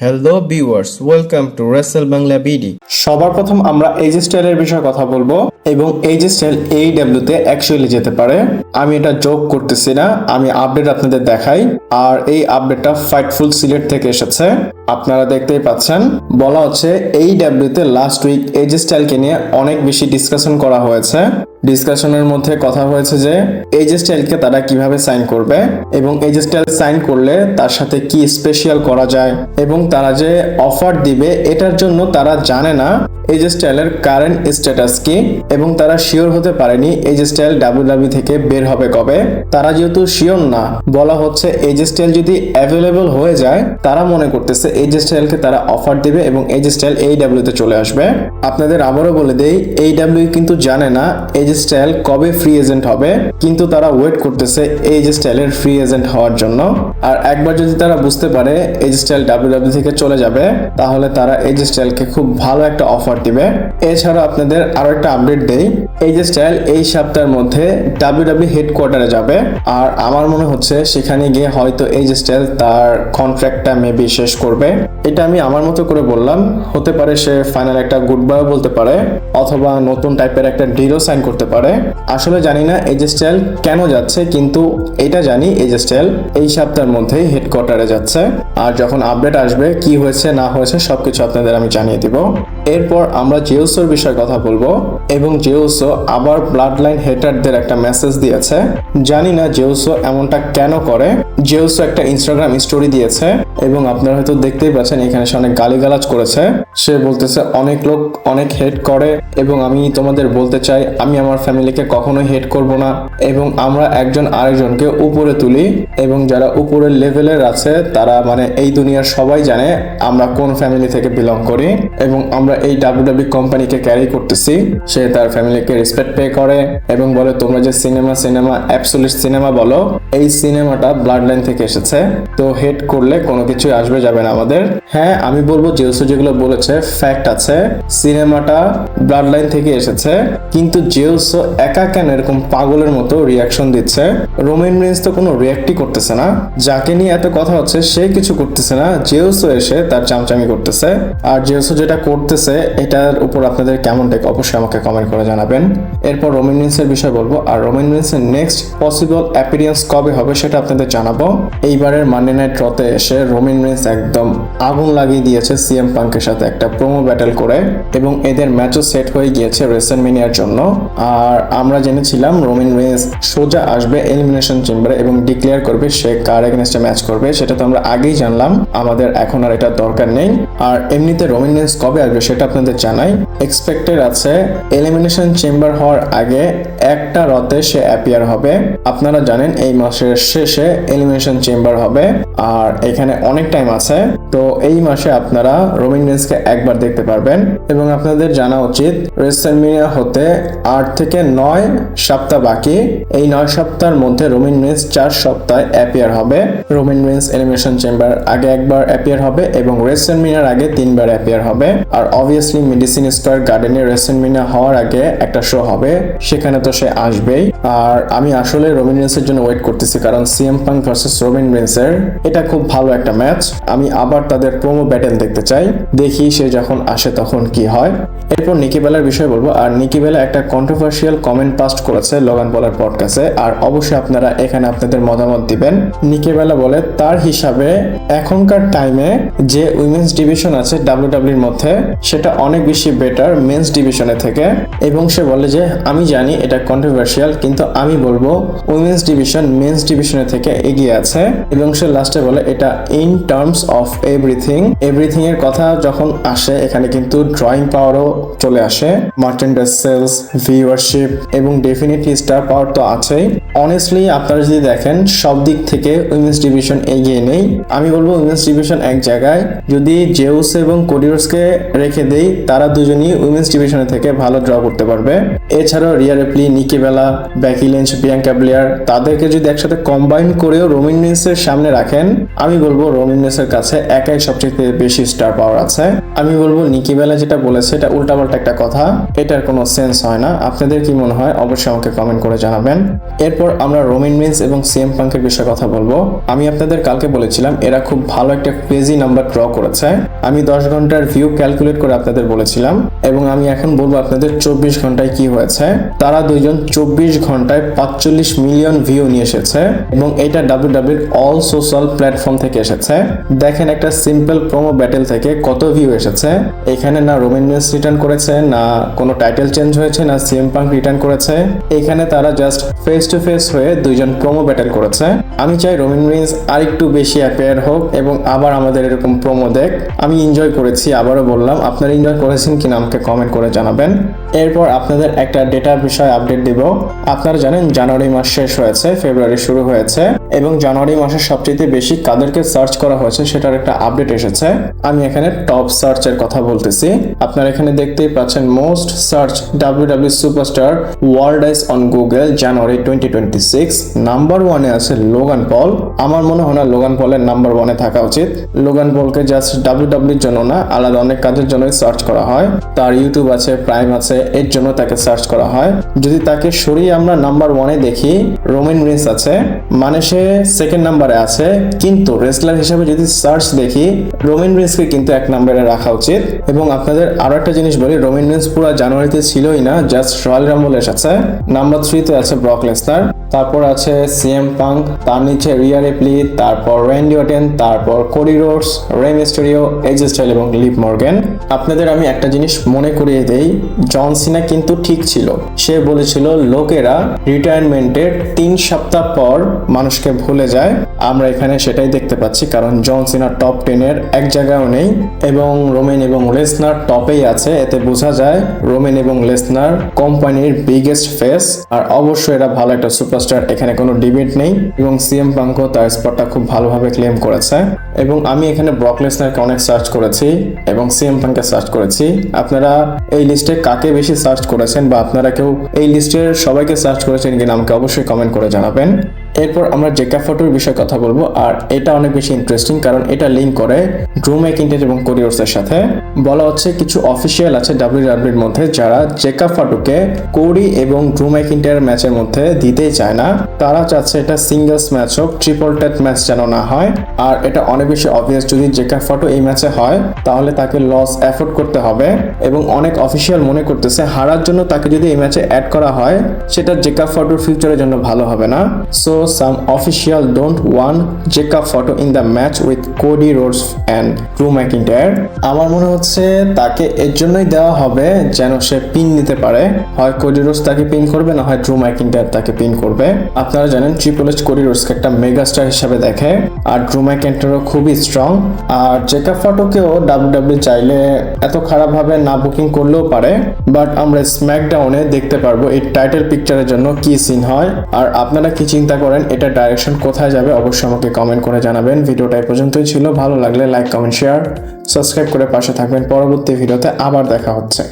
Hello viewers welcome to wrestle Bangla BD সবার প্রথম আমরা যে স্টাইলের বিষয়ে কথা বলব এবং যে স্টাইল এই তে অ্যাকচুয়ালি যেতে পারে। আমি এটা যোগ করতেছি না, আমি আপডেট আপনাদের দেখাই। আর এই আপডেটটা ফাইটফুল সিলেট থেকে এসেছে। আপনারা দেখতেই পাচ্ছেন। বলা হচ্ছে এই ডাব্লিউ তে লাস্ট উইক যে স্টাইলকে নিয়ে অনেক বেশি ডিসকাশন করা হয়েছে। ডিসকাশনের মধ্যে কথা হয়েছে যে এই যে স্টাইলকে তারা কীভাবে সাইন করবে এবং এই যে স্টাইল সাইন করলে তার সাথে কি স্পেশাল করা যায় এবং তারা যে অফার দিবে এটার জন্য তারা জানে না এই যে স্টাইলের কারেন্ট স্ট্যাটাস কি? এবং তারা শিওর হতে পারেনি এই যে স্টাইল ডাব্লিউডাব্লিউ থেকে বের হবে কবে? তারা যেহেতু শিওর না, বলা হচ্ছে এই যে স্টাইল যদি অ্যাভেলেবল হয়ে যায়, তারা মনে করতেছে এই যে স্টাইলকে তারা অফার দিবে এবং এই যে স্টাইল এই তে চলে আসবে। আপনাদের আবারও বলে দেই এই ডাব্লিউ কিন্তু জানে না এই যে স্টাইল কবে ফ্রি এজেন্ট হবে, কিন্তু তারা ওয়েট করতেছে এই যে স্টাইলের ফ্রি এজেন্ট হওয়ার জন্য। আর একবার যদি তারা বুঝতে পারে এই যে স্টাইল ডাব্লিউডাব্লিউ থেকে চলে যাবে, তাহলে তারা এই যে স্টাইলকে খুব ভালো একটা অফার দিবে। এছাড়া আপনাদের আরও একটা আপডেট দেই। এই যে স্টাইল এই সপ্তাহের মধ্যে ডাব্লিউডাব্লিউ হেডকোয়ার্টারে যাবে। আর আমার মনে হচ্ছে সেখানে গিয়ে হয়তো এই যে স্টাইল তার কন্ট্রাক্টটা মেবি শেষ করবে। এটা আমি আমার মতো করে বললাম। হতে পারে সে ফাইনাল একটা গুড বাই বলতে পারে, অথবা নতুন টাইপের একটা ডিলও সাইন করতে পারে। আসলে জানি না এই যে স্টাইল কেন যাচ্ছে, কিন্তু এটা জানি এই যে স্টাইল এই সপ্তাহের মধ্যেই হেডকোয়ার্টারে যাচ্ছে। আর যখন আপডেট আসবে, কি হয়েছে, না হয়েছে, সবকিছু আপনাদের আমি জানিয়ে দিব। এরপর আমরা জেউসোর বিষয়ে কথা বলব এবং জেউসো আবার ব্লাড লাইন হেটারদের একটা মেসেজ দিয়েছে। জানি না জেউসো এমনটা কেন করে। জেউসো একটা ইনস্টাগ্রাম স্টোরি দিয়েছে এবং আপনারা হয়তো দেখতেই পাচ্ছেন এখানে সে অনেক গালিগালাজ করেছে। সে বলতেছে, অনেক লোক অনেক হেড করে এবং আমি তোমাদের বলতে চাই, আমি আমার ফ্যামিলিকে কখনো হেড করব না এবং আমরা একজন আরেকজনকে উপরে তুলি এবং যারা উপরের লেভেলের আছে, তারা মানে এই দুনিয়ার সবাই জানে আমরা কোন ফ্যামিলি থেকে বিলং করি এবং আমরা এই ডাব্লিউডাব্লিউ কোম্পানিকে ক্যারি করতেছি। সে তার ফ্যামিলিকে রেসপেক্ট পে করে এবং বলে, তোমরা যে সিনেমা সিনেমা অ্যাবসোলিট সিনেমা বলো, এই সিনেমাটা ব্লাড লাইন থেকে এসেছে। তো হেড করলে কোনো কিছুই আসবে, যাবে না আমাদের। হ্যাঁ আমি বলব জেউসো যেগুলো বলেছে ফ্যাক্ট আছে। সিনেমাটা ব্লাড লাইন থেকে এসেছে। কিন্তু জেউসো একা কেন এরকম পাগলের মতো রিয়াকশন দিচ্ছে? রোমেন রিন্স তো কোনো রিয়াক্টই করতেছে না। যাকে নিয়ে এত কথা হচ্ছে, সে কিছু করতেছে না। জেউসো এসে তার চামচামি করতেছে। আর জেউসো যেটা করতেছে, এটার উপর আপনাদের কেমন টেক অবশ্যই আমাকে কমেন্ট করে জানাবেন। এরপর রোমেন রিন্সের বিষয় বলব। আর রোমেন রিন্সের নেক্সট পসিবল অ্যাপিরিয়েন্স কবে হবে, সেটা আপনাদের জানাব। এইবারের মান্ডে নাইট রতে এসে রোমিন রিন্স একদম আগুন লাগিয়ে দিয়েছে সিএম পাঙ্কের সাথে একটা প্রোমো ব্যাটেল করে এবং এদের ম্যাচও সেট হয়ে গিয়েছে রেসেলমেনিয়ার জন্য। আর আমরা জেনেছিলাম রোমিন রেন্স সোজা আসবে এলিমিনেশন চেম্বারে এবং ডিক্লেয়ার করবে সে কার এগেনস্টে ম্যাচ করবে, সেটা তো আমরা আগেই জানলাম। আমাদের এখন আর এটা দরকার নেই। আর এমনিতে রোমিন রেন্স কবে আসবে সেটা আপনাদের জানাই। এক্সপেক্টেড আছে এলিমিনেশন চেম্বার হওয়ার আগে একটা রতে সে অ্যাপিয়ার হবে। আপনারা জানেন এই মাসের শেষে এলিমিনেশন চেম্বার হবে, আর এখানে অনেক টাইম আছে। তো এই মাসে আপনারা রোমিন রেন্সকে একবার দেখতে পারবেন, এবং আপনাদের জানা উচিত রেসেলমিনিয়া হতে আট থেকে নয় সপ্তাহ বাকি। এই নয় সপ্তাহের মধ্যে রোমিন রেন্স চার সপ্তাহে অ্যাপিয়ার হবে। রোমিন রেন্স এলিমিনেশন চেম্বার আগে একবার অ্যাপিয়ার হবে, এবং রেসেলমিনিয়ার আগে তিনবার অ্যাপিয়ার হবে। আর অবভিয়াসলি মেডিসিন স্কোয়ার গার্ডেনে রেসেলমিনিয়া হওয়ার আগে একটা শো হবে, সেখানে তো সে আসবেই। আর আমি আসলে রোমিন রেন্সের জন্য ওয়েট করতেছি, কারণ সিএম ভার্সেস রোমিন রেন্সের এটা খুব ভালো একটা ম্যাচ আমি আবার তাদের প্রোমো ব্যাটেল দেখতে চাই, দেখি সে যখন আসে তখন কি হয়। এরপর নিকি বেলার বিষয় বলব, আর নিকি বেলা একটা কন্ট্রোভার্সিয়াল কমেন্ট পাস্ট করেছে লগন বলার পডকাস্টে আর অবশ্যই আপনারা এখানে আপনাদের মতামত দিবেন। নিকি বেলা বলে, তার হিসাবে এখনকার টাইমে যে উইমেন্স ডিভিশন আছে ডাব্লিউডাব্লিউর মধ্যে, সেটা অনেক বেশি বেটার মেন্স ডিভিশনে থেকে। এবং সে বলে যে, আমি জানি এটা কন্ট্রোভার্সিয়াল কিন্তু আমি বলব উইমেন্স ডিভিশন মেন্স ডিভিশনের থেকে এগিয়ে আছে এবং সে লাস্টে বলে, এটা in terms of everything everything এর কথা যখন আসে, এখানে কিন্তু ড্রয়িং পাওয়ারও চলে আসে। মার্চেন্ডাইজ সেলস ভিউয়ারশিপ এবং ডেফিনেটলি স্টার পাওয়ার তো আছেই। অনেস্টলি আপনারা যদি দেখেন, সব দিক থেকে উইমেন্স ডিভিশন এগিয়ে নেই। আমি বলব উইমেন্স ডিভিশন এক জায়গায়। যদি জেউস এবং কোডিওসকে রেখে দেই, তারা দুজনই উইমেন্স ডিভিশনে থেকে ভালো ড্র করতে পারবে। এছাড়াও Rhea Ripley Nikki Bella Becky Lynch Bianca Belair তাদেরকে যদি একসাথে কম্বাইন করেও রোমিন রিন্সের সামনে রাখেন। আমি বলব রোমিন রিন্সের কাছে একাই সবচেয়ে বেশি স্টার পাওয়ার আছে। আমি বলব নিকি বেলা যেটা বলেছে, এটা উল্টাপাল্টা একটা কথা। এটার কোনো সেন্স হয় না। আপনাদের কি মনে হয়? অবশ্যই আমাকে কমেন্ট করে জানাবেন। এরপর আমরা রোমিন রিন্স এবং সিএম পাঙ্কের বিষয়ে কথা বলব। আমি আপনাদের কালকে বলেছিলাম, এরা খুব ভালো একটা ক্রেজি নাম্বার ড্র করেছে। আমি দশ ঘণ্টার ভিউ ক্যালকুলেট করে আপনাদের বলেছিলাম এবং আমি এখন বলব আপনাদের চব্বিশ ঘন্টায় কি হয়েছে। তারা দুইজন চব্বিশ ঘন্টায় পাঁচচল্লিশ মিলিয়ন ভিউ নিয়ে এসেছে এবং এটা ডাব্লিউ ডাব্লিউর অল সোশ্যাল প্ল্যাটফর্ম থেকে এসেছে। দেখেন একটা সিম্পল প্রোমো ব্যাটেল থেকে কত ভিউ এসেছে। এখানে না রোমেনিয়াস রিটার্ন করেছে, না কোনো টাইটেল চেঞ্জ হয়েছে, না সিএম পাঙ্ক রিটার্ন করেছে। এখানে তারা জাস্ট ফেস টু ফেস হয়ে দুইজন প্রোমো ব্যাটেল করেছে। আমি চাই রোমিন রিন্স আরেকটু বেশি অ্যাপেয়ার হোক এবং আবার আমাদের এরকম প্রোমো দেখ। আমি এনজয় করেছি, আবারও বললাম, আপনারা এনজয় করেছেন কিনা আমাকে কমেন্ট করে জানাবেন। এরপর আপনাদের একটা ডেটা বিষয়ে আপডেট দিব। আপনারা জানেন জানুয়ারি মাস শেষ হয়েছে, ফেব্রুয়ারি শুরু হয়েছে, এবং জানুয়ারি মাসে সবচেয়ে বেশি কাদেরকে সার্চ করা হয়েছে সেটার একটা আপডেট এসেছে। আমি এখানে টপ সার্চের কথা বলতেছি। আপনারা এখানে দেখতেই পাচ্ছেন most search W W superstar world ice on Google January twenty twenty six number ওয়ানে আছে লোগান পল আমার মনে হয় না লোগান পলের নাম্বার ওয়ানে থাকা উচিত। লোগান পলকে জাস্ট ডাব্লিউ ডাব্লিউর জন্য না, আলাদা অনেক কাজের জন্যই সার্চ করা হয়। তার ইউটিউব আছে প্রাইম আছে, এর জন্য তাকে সার্চ করা হয়। যদি তাকে সরিয়ে আমরা নাম্বার ওয়ানে দেখি রোমেন রিন্স আছে। মানে সে সেকেন্ড নাম্বারে আছে, কিন্তু রেসলার হিসেবে যদি সার্চ দেখি রোমিন রিন্সকে কিন্তু এক নাম্বারে রাখা উচিত। এবং আপনাদের আরও একটা জিনিস বলি রোমিন রিন্স পুরো জানুয়ারিতে ছিলই না জাস্ট রয়্যাল রাম্বল এসেছে। নাম্বার থ্রিতে আছে ব্রক লেসনার তারপর আছে সিএম পাঙ্ক তার নিচে রিয়া রেপলি তারপর র্যান্ডি ওটেন তারপর Cody Rhodes Rey Mysterio AJ Style এবং লিপ মর্গেন আপনাদের আমি একটা জিনিস মনে করিয়ে দেই জন সিনা কিন্তু ঠিক ছিল। সে বলেছিল, লোকেরা রিটায়ারমেন্টের তিন সপ্তাহ পর মানুষকে ভুলে যায়। আমরা এখানে সেটাই দেখতে পাচ্ছি, কারণ জন সিনা টপ টেনের এক জায়গায়ও নেই এবং রোমেন এবং লেসনার টপেই আছে। এতে বোঝা যায় রোমেন এবং লেসনার কোম্পানির বিগেস্ট ফেস আর অবশ্যই এরা ভালো একটা সুপারস্টার এখানে কোনো ডিবেট নেই এবং সিএম পাঙ্কো তার স্পটটা খুব ভালোভাবে ক্লেম করেছে এবং আমি এখানে ব্রক লেসনারকে অনেক সার্চ করেছি এবং সিএম পাঙ্কে সার্চ করেছি। আপনারা এই লিস্টে কাকে বেশি সার্চ করেছেন বা আপনারা কেউ এই লিস্টের সবাইকে সার্চ করেছেন কিনা আমাকে অবশ্যই কমেন্ট করে জানাবেন। এরপর আমরা জেকা ফটোর বিষয়ে কথা বলব, আর এটা অনেক বেশি ইন্টারেস্টিং কারণ এটা লিঙ্ক করে ড্রু ম্যাকিন্টেজ এবং কোরিয়ার্সের সাথে। বলা হচ্ছে কিছু অফিসিয়াল আছে ডাব্লিউডাব্লিউর মধ্যে যারা জেকা ফটোকে কোরি এবং ড্রু ম্যাকিন্টার ম্যাচের মধ্যে দিতেই চায় না। তারা চাচ্ছে এটা সিঙ্গলস ম্যাচ হোক ট্রিপল টেট ম্যাচ যেন না হয়। আর এটা অনেক বেশি অবভিয়াস যদি জেকা ফটো এই ম্যাচে হয়, তাহলে তাকে লস অ্যাফোর্ড করতে হবে। এবং অনেক অফিসিয়াল মনে করতেছে হারার জন্য তাকে যদি এই ম্যাচে অ্যাড করা হয়, সেটা জেকা ফটোর ফিউচারের জন্য ভালো হবে না। So some official don't want Jacob Fatu in the match with Cody Rhodes and Drew McIntyre আমার মনে হচ্ছে তাকে এর জন্যই দেওয়া হবে যেন সে পিন নিতে পারে। হয় কোডি রোডস তাকে পিন করবে, না হয় ড্রু ম্যাকিন্টায়ার তাকে পিন করবে। আপনারা জানেন ট্রিপল এইচ কোডি রোডসকে একটা মেগা স্টার হিসাবে দেখে, আর ড্রু ম্যাকিন্টায়ারও খুবই স্ট্রং আর জেকা ফটোকেও ডাব্লিউ ডাব্লিউ চাইলে এত খারাপভাবে না বুকিং করলেও পারে বাট আমরা স্ম্যাকডাউনে দেখতে পারব এই টাইটেল পিকচারের জন্য কি সিন হয়। আর আপনারা কি চিন্তা করেন এটা ডাইরেকশন কোথায় যাবে অবশ্যই আমাকে কমেন্ট করে জানাবেন। ভিডিওটা এই পর্যন্তই ছিল। ভালো লাগলে লাইক কমেন্ট শেয়ার সাবস্ক্রাইব করে পাশে থাকবেন। পরবর্তী ভিডিওতে আবার দেখা হচ্ছে।